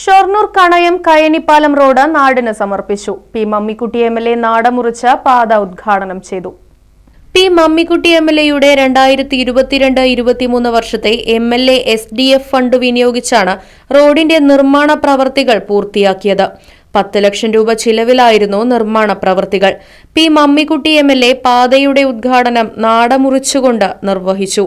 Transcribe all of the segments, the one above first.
Shoranur Kanayam Kayanippalam road നാടിന് സമർപ്പിച്ചു. P Mammikutty M L A നാടമുറിച്ച് പാത ഉദ്ഘാടനം ചെയ്തു. പി മമ്മിക്കുട്ടി എം എൽ എയുടെ രണ്ടായിരത്തി ഇരുപത്തിരണ്ട് ഇരുപത്തിമൂന്ന് വർഷത്തെ M L A S D F fund വിനിയോഗിച്ചാണ് റോഡിന്റെ നിർമ്മാണ പ്രവർത്തികൾ പൂർത്തിയാക്കിയത്. പത്ത് ലക്ഷം രൂപ ചിലവിലായിരുന്നു നിർമ്മാണ പ്രവർത്തികൾ. P Mammikutty M L A പാതയുടെ ഉദ്ഘാടനം നാടമുറിച്ചുകൊണ്ട് നിർവഹിച്ചു.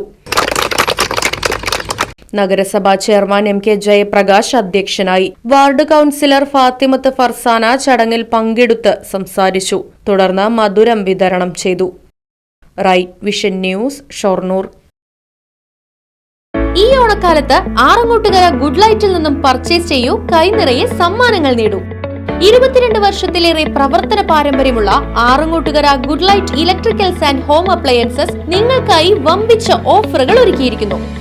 നഗരസഭാ ചെയർമാൻ എം കെ ജയപ്രകാശ് അധ്യക്ഷനായി. വാർഡ് കൌൺസിലർ ഫാത്തിമത്ത് ഫർസാന ചടങ്ങിൽ പങ്കെടുത്ത് സംസാരിച്ചു. തുടർന്ന് മധുരം വിതരണം ചെയ്തു. Right vision news Shoranur. ഈ ഓണക്കാലത്ത് ആറങ്ങോട്ടുകര ഗുഡ് ലൈറ്റിൽ നിന്നും പർച്ചേസ് ചെയ്യൂ കൈനിറയെ സമ്മാനങ്ങൾ നേടൂ. ഇരുപത്തിരണ്ട് വർഷത്തിലേറെ പ്രവർത്തന പാരമ്പര്യമുള്ള Arangottukara good light electricals and home appliances നിങ്ങൾക്കായി വമ്പിച്ച ഓഫറുകൾ ഒരുക്കിയിരിക്കുന്നു.